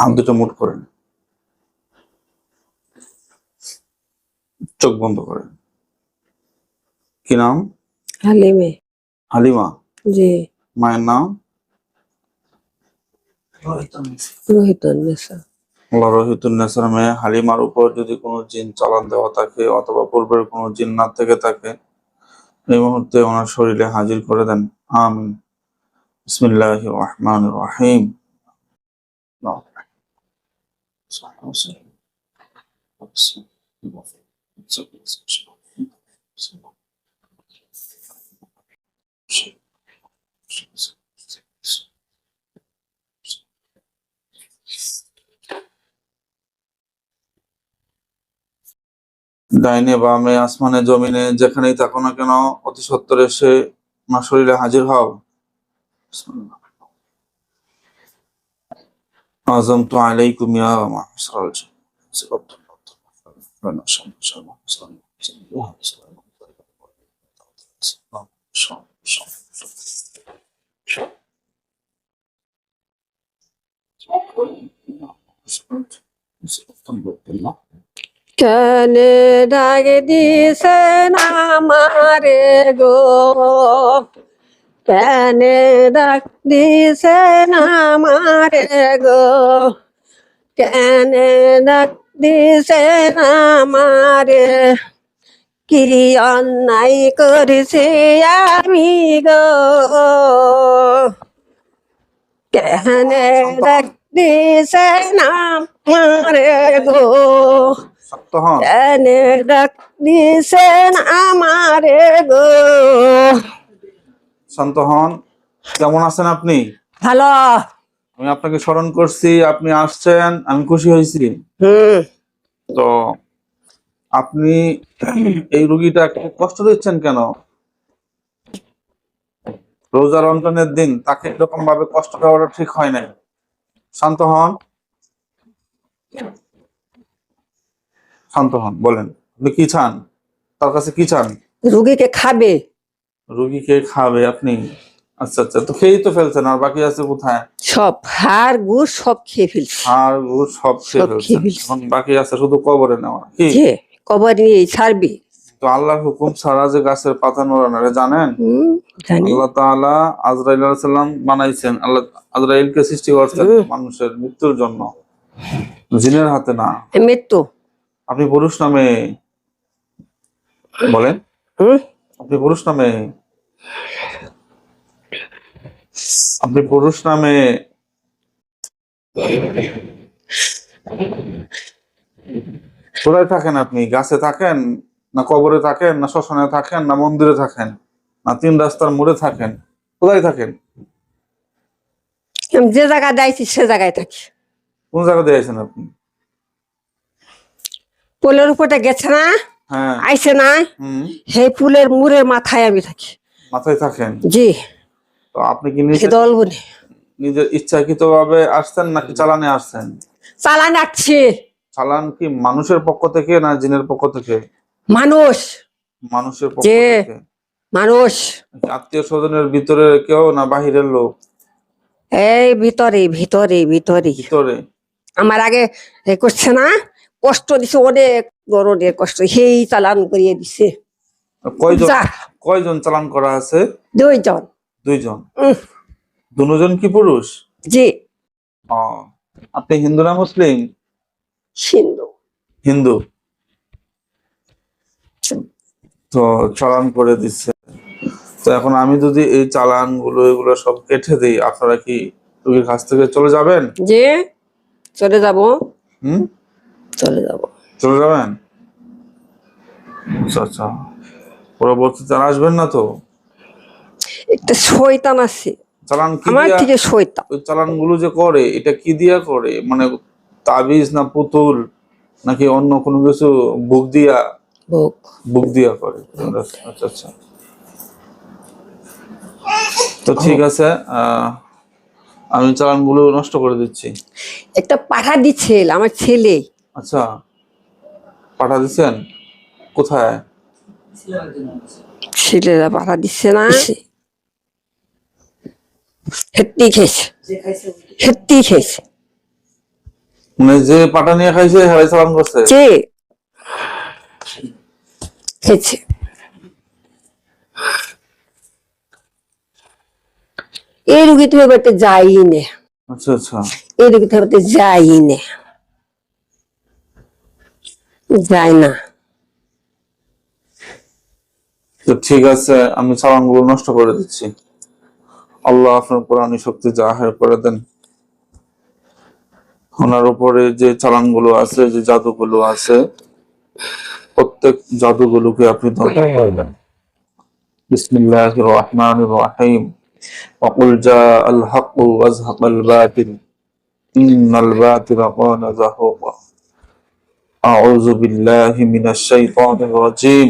হাত দুটো মুট করেন চোখ বন্ধ করেন কি নাম? হালিমে। হালিমা। জি। মায়ের নাম? রোহিত আল্লাহ রহিতুন্নেসার মেয়ে। হালিমার উপর যদি কোনো জিন চালান দেওয়া থাকে অথবা পূর্বের কোনো জিন না থেকে থাকে এই মুহূর্তে ওনার শরীরে হাজির করে দেন। আমিন। বিসমিল্লাহ রহমান রহিম। ডাইনে বামে আসমানে জমিনে যেখানেই থাকো না কেন অতি সত্তর আমার শরীরে হাজির হও আজম তো আলাইকুম ইয়া মাহসারাল জান্নাত কেনে ডাকে দিছেন আমারে গো কেনে ডাক দিছেন আমারে গো? কেনে ডাক দিছেন আমারে কি অন্যায় করেছে আমি গো? কেনে ডাক দিছেন আমারে গো? এনে ডাক দিছেন আমারে গো? শান্ত হন। কেমন আছেন আপনি? ভালো। আমি আপনাকে স্মরণ করছি আপনি আসছেন আমি খুশি হয়েছি। তো আপনি এই রুগীটাকে কষ্ট দিচ্ছেন কেন? রোজা রমজানের দিন তাকে এরকম ভাবে কষ্ট দেওয়াটা ঠিক হয় নাই। শান্ত হন। শান্ত হন বলেন। আপনি কি চান? তার কাছে কি চান? রুগীকে খাবে। রুগীকে খাবে আপনি? আচ্ছা আচ্ছা তো খেয়েই তো ফেলছেন আর বাকি আছে কোথায়? সব হাড় গুড় সব খেয়ে ফেলছে। আর গুড় সব খেয়ে ফেলছে। এখন বাকি আছে শুধু কবরে নেওয়া কি? কবর নিয়ে ছাড়বি। তো আল্লাহর হুকুম ছাড়া যে গাছের পাতা নড়ানো জানেন? আল্লাহ তাআলা আজরাইল আলাইহিস সালাম বানাইছেন। আল্লাহ আজরাইলকে সৃষ্টি করছেন মানুষের মৃত্যুর জন্য। জিনের হাতে না। মৃত্যু। আপনি পুরুষ নামে বলেন। হুম। আপনি পুরুষ নামে আপনি পুরুষ নামে কোথায় থাকেন আপনি? গাছে থাকেন না কবরে থাকেন না শ্মশানে থাকেন না মন্দিরে থাকেন না তিন রাস্তার মোড়ে থাকেন? কোথায় থাকেন? যে জায়গায় যাইছি সে জায়গায় থাকি। কোন জায়গা দিয়েছেন আপনি? পোলের উপরে গেছে না? হ্যাঁ। আইছে না? হুম। সেই পুলের মুড়ের মাথায় আমি থাকি। মাথায় থাকেন? জি। তো আপনি কি নিজের ইচ্ছাকৃত ভাবে আসছেন নাকি চালানে আসছেন? চালান আসছে। চালান কি মানুষের পক্ষ থেকে না জিনের পক্ষ থেকে? মানুষ। মানুষের পক্ষ থেকে। মানুষ। আত্মীয় স্বজনের ভিতরে কেউ না বাহিরের লোক? এই ভিতরে ভিতরে ভিতরে। ভিতরে। আমার আগে এ করছে না কষ্ট দিছে অনেক গরমের কষ্ট। সেই চালান করিয়ে দিছে। কয়জন? কয়জন চালান করা আছে? দুইজন। দুইজন? দুজন কি পুরুষ? জি। আপনি হিন্দু না মুসলিম? সিন্ধু হিন্দু। তো চালান করে দিচ্ছে। তো এখন আমি যদি এই চালানগুলো এগুলো সব কেটে দিই আপনারা কি রুগীর কাছ থেকে চলে যাবেন? যে চলে যাব। হুম? চলে যাব। চলে যাবেন? আচ্ছা আচ্ছা। পরবর্তীতে আর আসবেন না তো? একটা শয়তান আছে। চালান কি আমার থেকে শয়তান। ওই চালানগুলো যে করে এটা কি দিয়া করে? মানে তাবিজ না পুতুল নাকি অন্য কোনো কিছু বুক দিয়া? ভোগ বুক দিয়া করে। আচ্ছা আচ্ছা। তো ঠিক আছে আহ, আমি চালানগুলো নষ্ট করে দিচ্ছি। একটা পাঠা দিচ্ছে আমার ছেলে। আচ্ছা পাঠা দিচ্ছেন? কোথায়? ছেলেরা দিচ্ছে না। হেত্তি খেয়েছে। হেত্তি খেয়েছে। মানে যে পাটা নিয়ে খাইছে হেলাই সালাম করছে? যে খেয়েছে। এই রুগী তুমি বাড়িতে যাই নে। আচ্ছা আচ্ছা। এই রুগী তুমি বাড়িতে যাই নে। যায় না। তো ঠিক আছে আমি সালামগুলো নষ্ট করে দিচ্ছি আল্লাহ আপনার কোরআনী শক্তি জাহের করে দেন ওনার উপরে যে চালানগুলো আছে যে জাদুগুলো আছে প্রত্যেক জাদুগুলোকে আপনি ধ্বংস করে দেন বিসমিল্লাহ রহমান রহিম وقل جاء الحق وازهق الباطل إن الباطل كان زهوقا أعوذ بالله من الشيطان الرجيم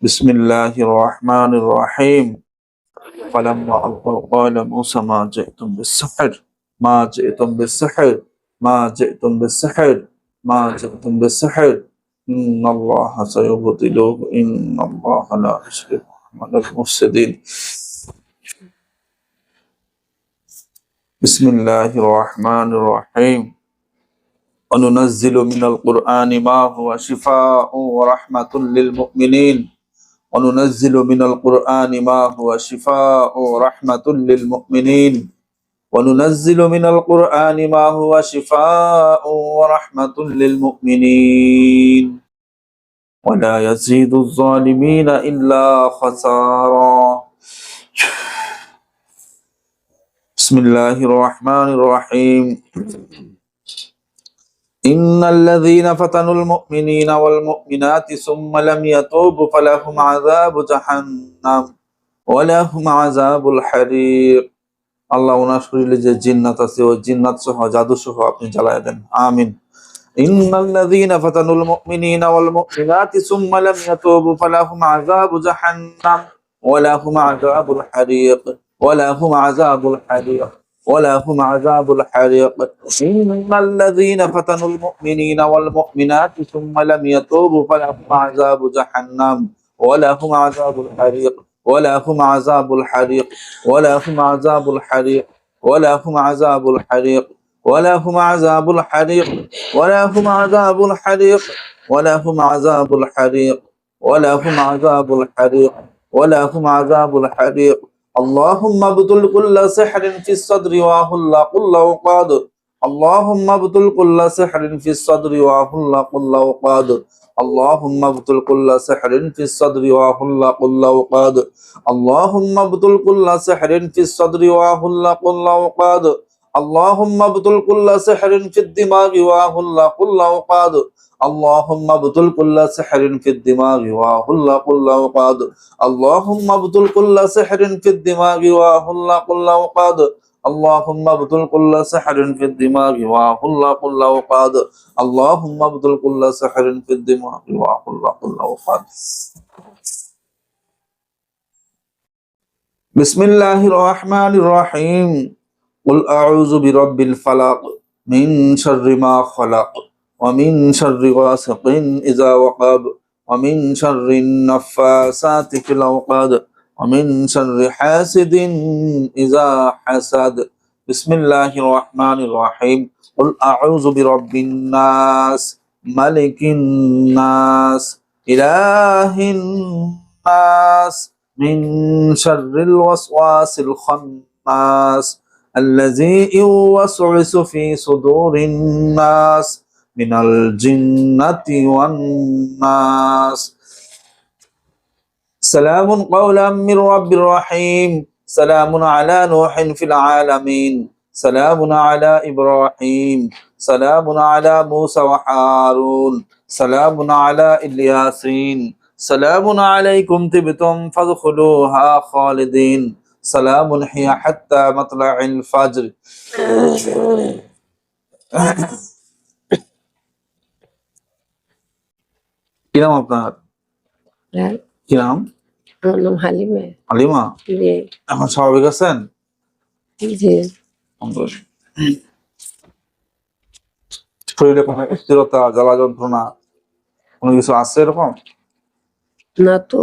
بسم الله الرحمن الرحيم. فلما ألقوا قال موسى ما جئتم بالسحر ما جئتم بالسحر ما جئتم بالسحر ما جئتم بالسحر. إن الله سيبطله إن الله لا يشرك عمل المفسدين. بسم الله الرحمن الرحيم. وننزل من القرآن ما هو شفاء ورحمة للمؤمنين. وننزل من القرآن ما هو شفاء ورحمة للمؤمنين. وننزل من القرآن ما هو شفاء ورحمة للمؤمنين. ولا يزيد الظالمين إلا خسارا. بسم الله الرحمن الرحيم. إن الذين فتنوا المؤمنين والمؤمنات ثم لم يتوبوا فلهم عذاب جهنم ولهم عذاب الحريق আল্লাহ ওনার শরীরে যে জিন্নাত আছে ওই জিন্নাত সহ জাদু সহ আপনি জ্বালায় দেন আমিন إن الذين فتنوا المؤمنين والمؤمنات ثم لم يتوبوا فلهم عذاب جهنم ولهم عذاب الحريق ولهم عذاب الحريق ولهم عذاب الحريق إن الذين فتنوا المؤمنين والمؤمنات ثم لم يتوبوا فلهم عذاب جهنم ولهم عذاب الحريق ولهم عذاب الحريق ولهم عذاب الحريق ولهم عذاب الحريق ولهم عذاب الحريق ولهم عذاب الحريق ولهم عذاب الحريق ولهم عذاب الحريق ولهم عذاب الحريق اللهم ابطل كل سحر في الصدر واهل كل وقاد اللهم ابطل كل سحر في الصدر واهل كل وقاد اللهم ابطل كل سحر في الصدر واهل كل وقاد اللهم ابطل كل سحر في الصدر واهل كل وقاد اللهم ابطل كل سحر في الدماغ واهل كل وقاد اللهم ابطل كل سحر في الدماغ واهل كل وقاد اللهم ابطل كل سحر في الدماغ واهل كل وقاد اللهم ابطل كل سحر في الدماغ واهل كل وقاد اللهم ابطل كل سحر في الدماغ واهل كل وقاد بسم الله الرحمن الرحيم. قل أعوذ برب الفلق من شر ما خلق. ومن شر غاسق إذا وقب ومن شر النفاسات في العقد ومن شر حاسد إذا حسد. بسم الله الرحمن الرحيم. قل أعوذ برب الناس ملك الناس إله الناس من شر الوسواس الخناس الذي يوسوس في صدور الناس من الجنة والناس سلام قولا من رب الرحيم سلام على نوح في العالمين سلام على إبراهيم سلام على موسى وحارون سلام على إلياسين سلام عليكم تبتم فادخلوها خالدين سلام هي حتى مطلع الفجر নাম আপনার হ্যাঁ, কি নাম আমার নাম হালিমা। এখন স্বাভাবিক আছেন? শরীরে কোনো স্থিরতা জ্বালা যন্ত্রণা কোনো কিছু আছে এরকম? না তো।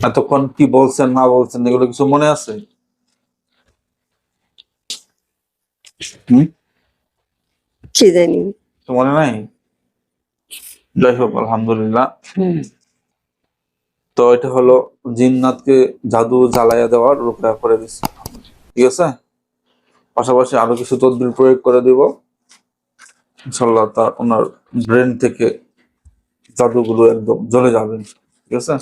এতক্ষণ কি বলছেন না বলছেন এগুলো কিছু মনে আছে হুম কি জানি। মনে নাই? যাই হোক আলহামদুলিল্লাহ তো এটা হলো জিন্নাতকে জাদু জ্বালাইয়া দেওয়ার রূপা করে দিচ্ছে ঠিক আছে? পাশাপাশি আরও কিছু তদবির প্রয়োগ করে দিব। ইনশাল্লাহ তার ওনার ব্রেন থেকে জাদুগুলো একদম জ্বলে যাবে। ঠিক আছে?